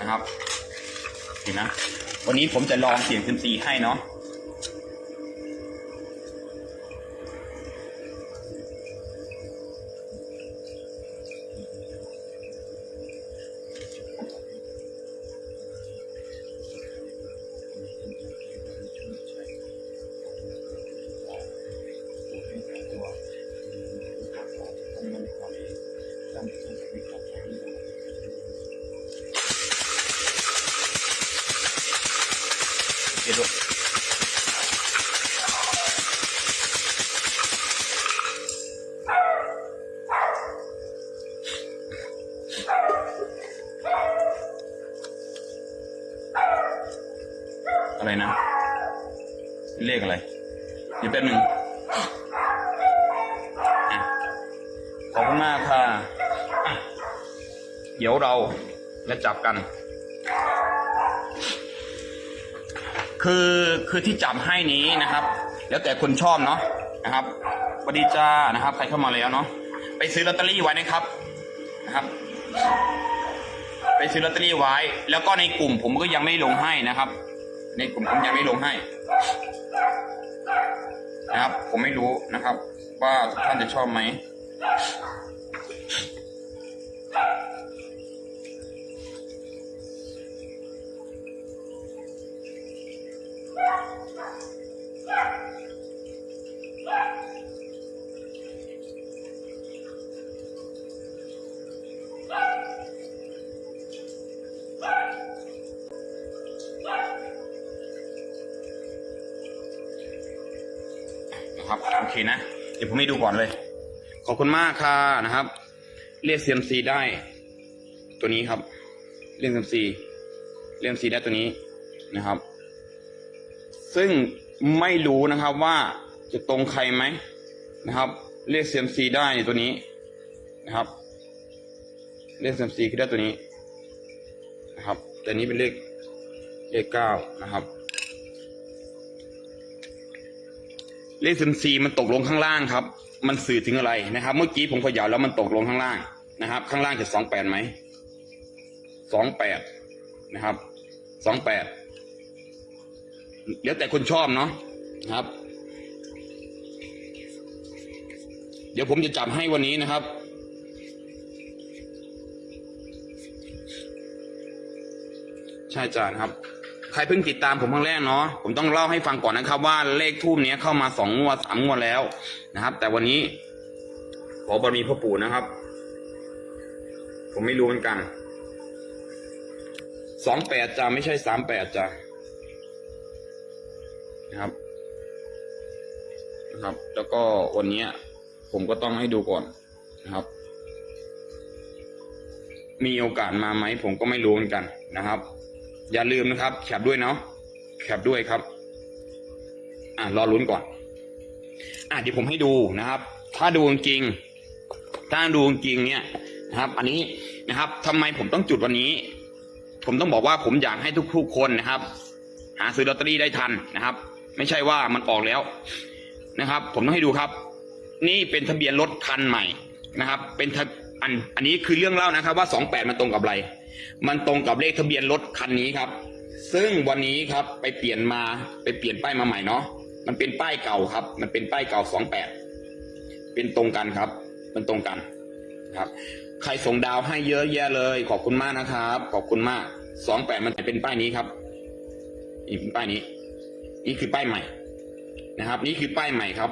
นะครับ เห็นนะ วันนี้ผมจะลองเสี่ยงเซยมซีให้เนาะ อะไรนะ เลขอะไรเดี๋ยวแป๊บหนึ่งอะขอบคุณมากค่ะะเดี๋ยวเราจะจับกัน คือคือที่จับให้นี้นะครับ แล้วแต่คนชอบเนาะนะครับสวัสดีจ้านะครับ ใครเข้ามาแล้วเนาะไปซื้อลอตเตอรี่ไว้นะครับนะครับ ไปซื้อลอตเตอรี่ไว้ แล้วก็ในกลุ่มผมก็ยังไม่ลงให้นะครับ ในกลุ่มผมยังไม่ลงให้นะครับ ผมไม่รู้นะครับ ว่าทุกท่านจะชอบไหม ครับโอเคนะ เดี๋ยวผมให้ดูก่อนเลย ขอบคุณมากค่ะนะครับ เรียกเซียมซีได้ ตัวนี้ครับ เรียกเซียมซีเรียกเซียมซีได้ตัวนี้นะครับ ซึ่งไม่รู้นะครับว่าจะตรงใครไหมนะครับ เรียกเซียมซีได้ตัวนี้นะครับ เลขเซียมซีคือได้ตัวนี้นะครับ แต่นี้เป็นเลขเลขเก้านะครับ เลขเซมซีมันตกลงข้างล่างครับ มันสื่อถึงอะไรนะครับ เมื่อกี้ผมขย่าแล้วมันตกลงข้างล่างนะครับ ข้างล่างจะสองแปดไหมสองแปดนะครับสองแปดแล้วแต่คนชอบเนาะนะครับ เดี๋ยวผมจะจับให้วันนี้นะครับใช่จ้าครับ ใครเพิ่งติดตามผมครั้งแรกเนาะผมต้องเล่าให้ฟังก่อนนะครับ ว่าเลขทูบเนี้ยเข้ามาสองงวดสามงวดแล้วนะครับ แต่วันนี้ขอบารมีพ่อปู่นะครับ ผมไม่รู้เหมือนกันสองแปดจ้าไม่ใช่สามแปดจ้านะครับนะครับ แล้วก็วันนี้ผมก็ต้องให้ดูก่อนนะครับ มีโอกาสมาไหมผมก็ไม่รู้เหมือนกันนะครับ อย่าลืมนะครับ แคปด้วยเนาะแคปด้วยครับ อ่ารอลุ้นก่อน อะเดี๋ยวผมให้ดูนะครับ ถ้าดูจริงถ้าดูจริงเนี่ยนะครับ อันนี้นะครับทำไมผมต้องจุดวันนี้ ผมต้องบอกว่าผมอยากให้ทุกๆคนนะครับ หาซื้อลอตเตอรี่ได้ทันนะครับ ไม่ใช่ว่ามันออกแล้วนะครับ ผมต้องให้ดูครับ นี่เป็นทะเบียนรถคันใหม่นะครับ เป็นทะอันอันนี้คือเรื่องเล่านะครับ ว่าสองแปดมันตรงกับอะไร มันตรงกับเลขทะเบียนรถคันนี้ครับ ซึ่งวันนี้ครับไปเปลี่ยนมาไปเปลี่ยนป้ายมาใหม่เนาะมันเป็นป้ายเก่าครับ มันเป็นป้ายเก่าสองแปดเป็นตรงกันครับ มันตรงกันครับ ใครส่งดาวให้เยอะแยะเลย ขอบคุณมากนะครับ ขอบคุณมากสองแปดมันเป็นป้ายนี้ครับนี่เป็นป้ายนี้ นี่คือป้ายใหม่นะครับ นี่คือป้ายใหม่ครับ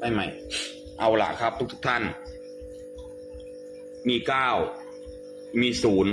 ป้ายใหม่ เอาล่ะครับ ทุกทุกท่าน มีเก้า มีศูนย์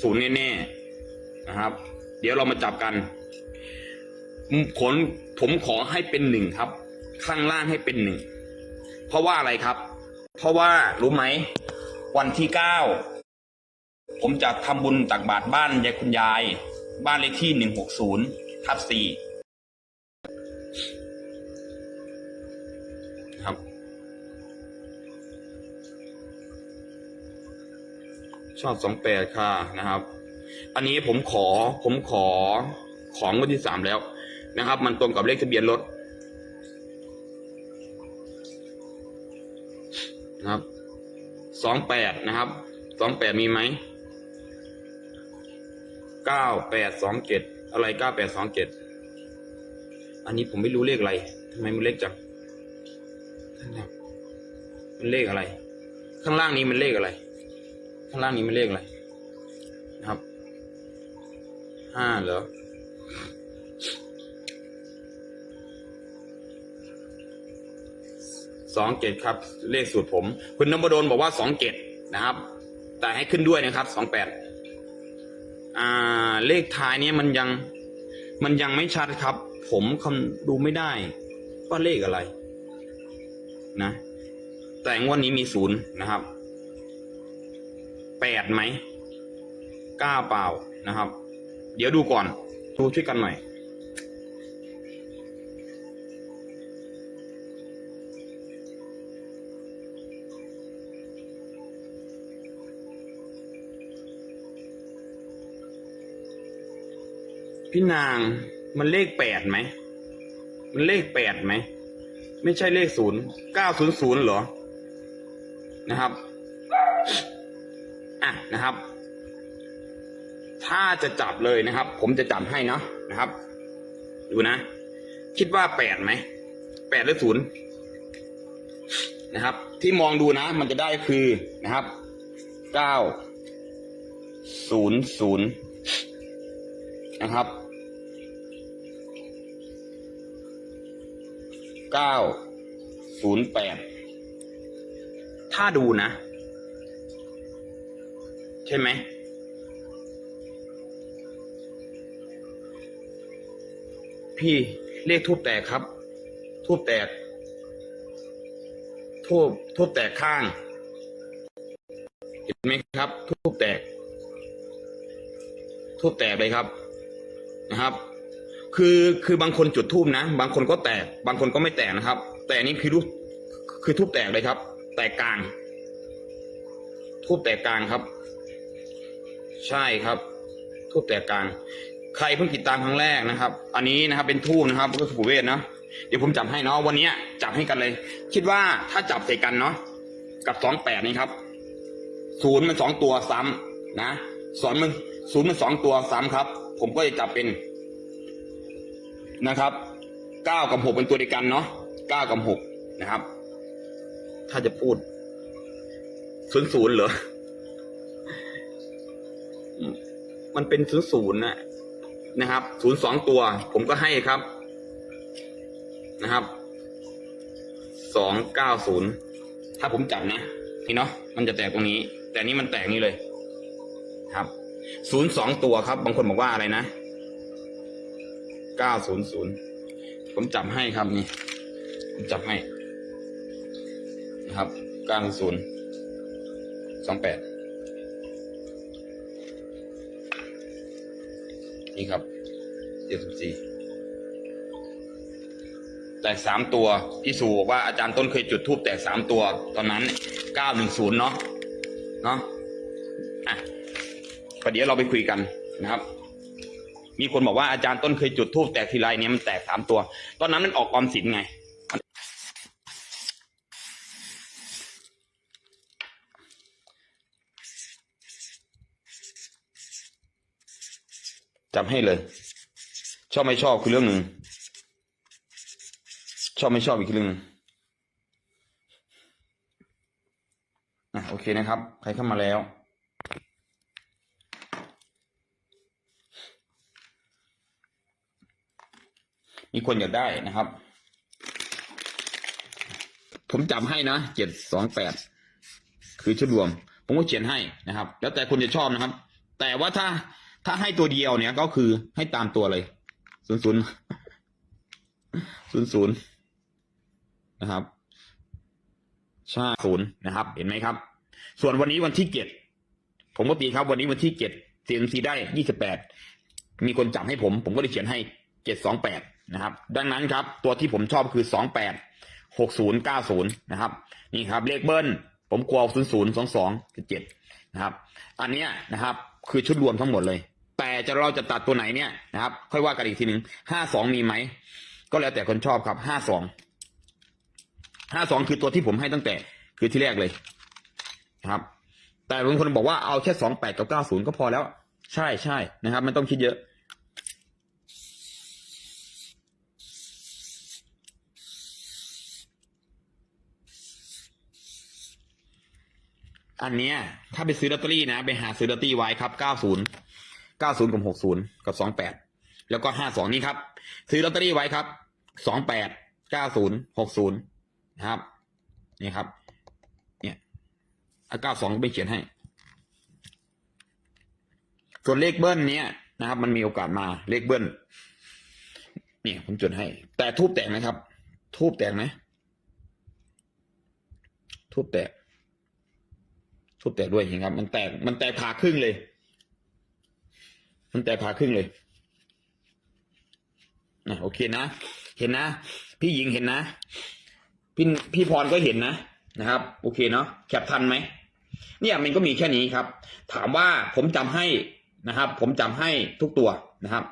ศูนย์แน่ๆนะครับ เดี๋ยวเรามาจับกันผลผมขอให้เป็นหนึ่งครับ ข้างล่างให้เป็นหนึ่งเพราะว่าอะไรครับ เพราะว่ารู้ไหม วันที่เก้าผมจะทำบุญตักบาตรบ้านยายคุณยาย บ้านเลขที่หนึ่งหกศูนย์ทับสี่ ชอบสองแปดค่ะนะครับ อันนี้ผมขอผมขอของวันที่สามแล้วนะครับ มันตรงกับเลขทะเบียนรถนะครับสองแปดนะครับสองแปดมีไหมเก้าแปดสองเจ็ดอะไรเก้าแปดสองเจ็ดอันนี้ผมไม่รู้เลขอะไรทำไมมันเลขจังข้างล่างมันเลขอะไร ข้างล่างนี้มันเลขอะไร ข้างล่างนี้ไมันเลขอะไรนะครับห้าเหรอสองเจ็ดครับ เลขสูตรผม คุณนพดลบอกว่าสองเจ็ดนะครับ แต่ให้ขึ้นด้วยนะครับสองแปดอ่า เลขท้ายนี้มันยัง มันยังไม่ชัดครับ ผมคำดูไม่ได้ ว่าเลขอะไร นะ แต่งวดนี้มีศูนย์นะครับ แปดไหมเก้าเปล่านะครับ เดี๋ยวดูก่อน ดูช่วยกันหน่อยพี่นางมันเลขแปดไหม มันเลขแปดไหม ไม่ใช่เลขศูนย์เก้าศูนย์ศูนย์เหรอ นะครับ อะนะครับ ถ้าจะจับเลยนะครับ ผมจะจับให้เนาะนะครับ ดูนะ คิดว่าแปดไหมแปดหรือศูนย์นะครับ ที่มองดูนะ มันจะได้คือนะครับเก้าศูนย์ศูนย์นะครับเก้าศูนย์แปดถ้าดูนะ ใช่ไหมพี่เลขทูบแตกครับ ทูบแตก ทูบทูบแตกข้าง เห็นไหมครับ ทูบแตก ทูบแตกเลยครับนะครับ คือคือบางคนจุดทูบนะ บางคนก็แตก บางคนก็ไม่แตกนะครับ แต่อันนี้คือรูปคือทูบแตกเลยครับ แตกกลาง ทูบแตกกลางครับ ใช่ครับ ทูบแตกกลาง ใครเพิ่งติดตามครั้งแรกนะครับ อันนี้นะครับเป็นทูบนะครับก็คือปู่เวทนะเดี๋ยวผมจับให้เนาะวันนี้จับให้กันเลย คิดว่าถ้าจับใส่กันเนาะกับสองแปดนี่ครับศูนย์มันสองตัวซ้ำนะสอนมันศูนย์มันสองตัวซ้ำครับ ผมก็จะจับเป็นนะครับเก้ากับหกเป็นตัวเดียวกันเนาะเก้ากับหกนะครับ ถ้าจะพูดศูนย์ศูนย์เหรอ มันเป็นศูนย์ศูนย์นะนะครับศูนย์สองตัว ผมก็ให้ครับ นะครับสองเก้าศูนย์ถ้าผมจับนะนี่เนาะมันจะแตกตรงนี้ แต่นี่มันแตกนี่เลย ครับศูนย์สองตัวครับ บางคนบอกว่าอะไรนะเก้าศูนย์ศูนย์ผมจับให้ครับนี่ ผมจับให้ นะครับเก้าศูนย์สองแปด นี่ครับเจ็ดสิบสี่แตกสามตัวพี่สูบอกว่าอาจารย์ต้นเคยจุดทูบแตกสามตัว ตอนนั้นเก้าหนึ่งศูนย์เนาะเนาะอะประเดี๋ยวเราไปคุยกันนะครับ มีคนบอกว่าอาจารย์ต้นเคยจุดทูบแตกทีไรเนี่ยมันแตกสามตัว ตอนนั้นมันออกออมสินไง จำให้เลย ชอบไม่ชอบคือเรื่องหนึ่งชอบไม่ชอบอีกเรื่องหนึ่งอะโอเคนะครับ ใครเข้ามาแล้วมีคนอยากได้นะครับ ผมจำให้นะเจ็ดสองแปดคือชุดรวม ผมก็เขียนให้นะครับ แล้วแต่คุณจะชอบนะครับ แต่ว่าถ้า ถ้าให้ตัวเดียวเนี่ยก็คือให้ตามตัวเลยศูนย์ศูนย์ศูนย์ศูนย์นะครับใช่ศูนย์นะครับ เห็นไหมครับ ส่วนวันนี้วันที่เจ็ดผมก็ตีครับ วันนี้วันที่เจ็ดเซียมซีได้ยี่สิบแปดมีคนจับให้ผม ผมก็เลยเขียนให้เจ็ดสองแปดนะครับ ดังนั้นครับ ตัวที่ผมชอบคือสองแปดหกศูนย์เก้าศูนย์นะครับ นี่ครับ เลขเบิ้ลผมกลัวศูนย์ศูนย์สองสองเจ็ดนะครับ อันเนี้ยนะครับ คือชุดรวมทั้งหมดเลย แต่จะเราจะตัดตัวไหนเนี่ยนะครับ ค่อยว่ากันอีกทีหนึ่งห้าสองมีไหม ก็แล้วแต่คนชอบครับห้าสองห้าสองคือตัวที่ผมให้ตั้งแต่คือที่แรกเลยนะครับ แต่บางคนบอกว่าเอาแค่สองแปดกับเก้าศูนย์ก็พอแล้ว ใช่ใช่นะครับไม่ต้องคิดเยอะอันเนี้ยถ้าไปซื้อลอตเตอรี่นะ ไปหาซื้อลอตเตอรี่ไว้ครับ 90 90 กับ 60 กับ 28 แล้วก็ 52 นี่ครับ ซื้อลอตเตอรี่ไว้ครับ 28 90 60 นะครับ นี่ครับ เนี่ยเอา92ก็ไปเขียนให้ ส่วนเลขเบิ้ลเนี้ยนะครับ มันมีโอกาสมาเลขเบิ้ลเนี่ยผมจดให้ แต่ทูบแตกไหมครับ ทูบแตกไหมทูบแตกทุบแตกด้วยเห็นครับ มันแตกมันแตกผ่าครึ่งเลย มันแตกผ่าครึ่งเลยนะโอเคนะ เห็นนะ พี่หญิงเห็นนะ พี่พี่พรก็เห็นนะนะครับ โอเคเนาะแคปทันไหมเนี่ยมันก็มีแค่นี้ครับ ถามว่าผมจำให้นะครับ ผมจำให้ทุกตัวนะครับ